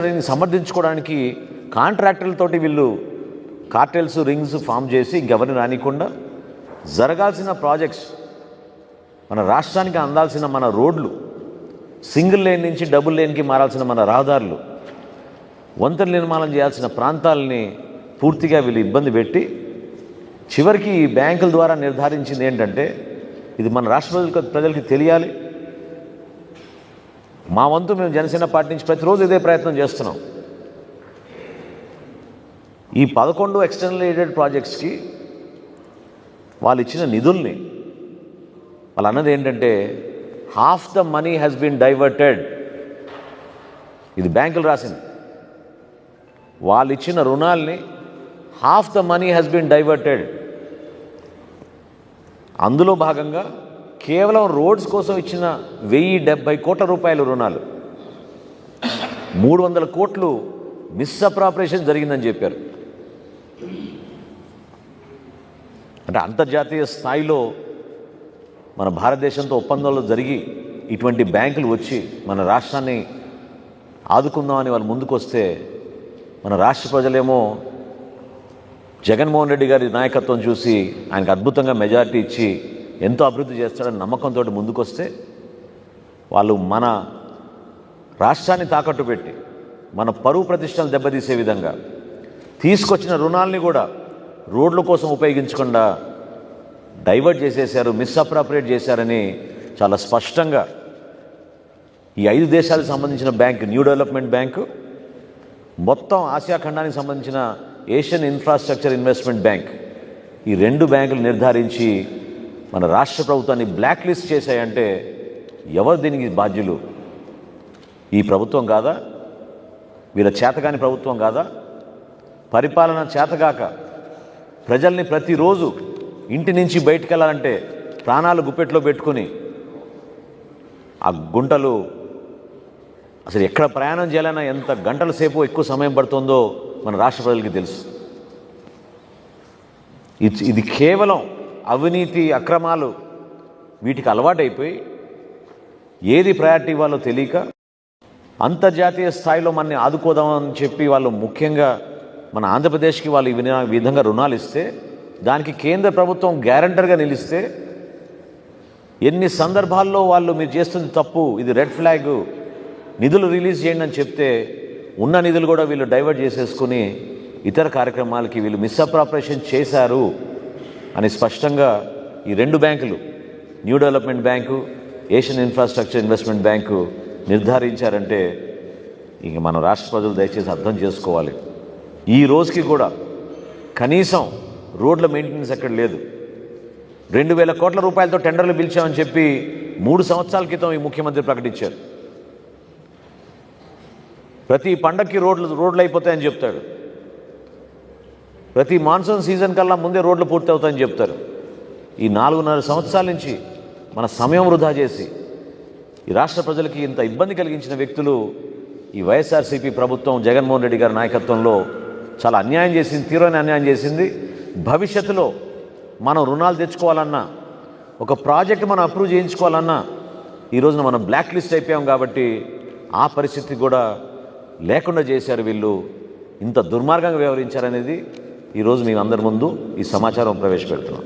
సమర్థించుకోవడానికి కాంట్రాక్టర్లతోటి వీళ్ళు cartels rings form చేసి ఇంకెవరిని రానికుండా జరగాల్సిన ప్రాజెక్ట్స్ మన రాష్ట్రానికి అందాల్సిన మన రోడ్లు సింగిల్ లేన్ నుంచి డబుల్ లేన్కి మారాల్సిన మన రహదారులు వంతెన నిర్మాణం చేయాల్సిన ప్రాంతాలని పూర్తిగా వీళ్ళు ఇబ్బంది పెట్టి చివరికి ఈ బ్యాంకుల ద్వారా నిర్ధారించింది ఏంటంటే ఇది మన రాష్ట్ర ప్రజలకు ప్రజలకి తెలియాలి. మా వంతు మేము జనసేన పార్టీ నుంచి ప్రతిరోజు ఇదే ప్రయత్నం చేస్తున్నాం. ఈ పదకొండు ఎక్స్టర్నల్ ఎయిడెడ్ ప్రాజెక్ట్స్కి వాళ్ళు ఇచ్చిన నిధుల్ని వాళ్ళు అన్నది ఏంటంటే half the money has been diverted ఇది బ్యాంకులు రాసింది. వాళ్ళు ఇచ్చిన రుణాల్ని half the money has been diverted అందులో భాగంగా కేవలం రోడ్స్ కోసం ఇచ్చిన వెయ్యి డెబ్బై కోట్ల రూపాయల రుణాలు. మూడు వందల కోట్లు మిస్అప్రాపరేషన్ జరిగిందని చెప్పారు. అంటే అంతర్జాతీయ స్థాయిలో మన భారతదేశంతో ఒప్పందాలు జరిగి ఇటువంటి బ్యాంకులు వచ్చి మన రాష్ట్రాన్ని ఆదుకుందామని వాళ్ళు ముందుకు వస్తే మన రాష్ట్ర ప్రజలేమో జగన్మోహన్ రెడ్డి గారి నాయకత్వం చూసి ఆయనకు అద్భుతంగా మెజారిటీ ఇచ్చి ఎంతో అభివృద్ధి చేస్తాడని నమ్మకంతో ముందుకొస్తే వాళ్ళు మన రాష్ట్రాన్ని తాకట్టు పెట్టి మన పరువు ప్రతిష్టలు దెబ్బతీసే విధంగా తీసుకొచ్చిన రుణాల్ని కూడా రోడ్ల కోసం ఉపయోగించకుండా డైవర్ట్ చేసేశారు మిస్అప్రాపరేట్ చేశారని చాలా స్పష్టంగా ఈ ఐదు దేశాలకు సంబంధించిన బ్యాంక్ న్యూ డెవలప్మెంట్ బ్యాంకు మొత్తం ఆసియా ఖండానికి సంబంధించిన ఏషియన్ ఇన్ఫ్రాస్ట్రక్చర్ ఇన్వెస్ట్మెంట్ బ్యాంక్ ఈ రెండు బ్యాంకులు నిర్ధారించి మన రాష్ట్ర ప్రభుత్వాన్ని బ్లాక్ లిస్ట్ చేశాయంటే ఎవరు దీనికి బాధ్యులు? ఈ ప్రభుత్వం కాదా? వీళ్ళ చేతగాని ప్రభుత్వం కాదా? పరిపాలన చేతగాక ప్రజల్ని ప్రతిరోజు ఇంటి నుంచి బయటికి వెళ్ళాలంటే ప్రాణాలు గుప్పెట్లో పెట్టుకుని ఆ గుంటలు అసలు ఎక్కడ ప్రయాణం చేయాలన్నా ఎంత గంటల సేపు ఎక్కువ సమయం పడుతుందో మన రాష్ట్ర ప్రజలకి తెలుసు. ఇది ఇది కేవలం అవినీతి అక్రమాలు వీటికి అలవాటైపోయి ఏది ప్రయారిటీ ఇవ్వాలో తెలియక అంతర్జాతీయ స్థాయిలో మనని ఆదుకోదామని చెప్పి వాళ్ళు ముఖ్యంగా మన ఆంధ్రప్రదేశ్కి వాళ్ళు ఈ విధంగా- రుణాలు ఇస్తే దానికి కేంద్ర ప్రభుత్వం గ్యారంటర్గా నిలిస్తే ఎన్ని సందర్భాల్లో వాళ్ళు మీరు చేస్తుంది తప్పు ఇది రెడ్ ఫ్లాగ్ నిధులు రిలీజ్ చేయండి అని చెప్తే ఉన్న నిధులు కూడా వీళ్ళు డైవర్ట్ చేసేసుకుని ఇతర కార్యక్రమాలకి వీళ్ళు మిస్అప్రాపరేషన్ చేశారు. అని స్పష్టంగా ఈ రెండు బ్యాంకులు new development bank Asian infrastructure investment bank నిర్ధారించారంటే ఇంక మన రాష్ట్ర ప్రజలు దయచేసి అర్థం చేసుకోవాలి. ఈ రోజుకి కూడా కనీసం రోడ్ల మెయింటెనెన్స్ ఎక్కడ లేదు. రెండు వేల కోట్ల రూపాయలతో టెండర్లు పిలిచామని చెప్పి మూడు సంవత్సరాల క్రితం ఈ ముఖ్యమంత్రి ప్రకటించారు. ప్రతి పండక్కి రోడ్లు రోడ్లు అయిపోతాయని చెప్తాడు. ప్రతి మాన్సూన్ సీజన్ కల్లా ముందే రోడ్లు పూర్తి అవుతాయని చెప్తారు. ఈ నాలుగున్నర సంవత్సరాల నుంచి మన సమయం వృధా చేసి ఈ రాష్ట్ర ప్రజలకి ఇంత ఇబ్బంది కలిగించిన వ్యక్తులు ఈ వైఎస్ఆర్సీపీ ప్రభుత్వం జగన్మోహన్ రెడ్డి గారి నాయకత్వంలో చాలా అన్యాయం చేసింది తీవ్రమైన అన్యాయం చేసింది. భవిష్యత్తులో మనం రుణాలు తెచ్చుకోవాలన్నా ఒక ప్రాజెక్ట్ మనం అప్రూవ్ చేయించుకోవాలన్నా ఈ రోజున మనం బ్లాక్ లిస్ట్ అయిపోయాం కాబట్టి ఆ పరిస్థితి కూడా లేకుండా చేశారు వీళ్ళు. ఇంత దుర్మార్గంగా వ్యవహరించారనేది ఈరోజు మేము అందరి ముందు ఈ సమాచారం ప్రవేశపెడుతున్నాం.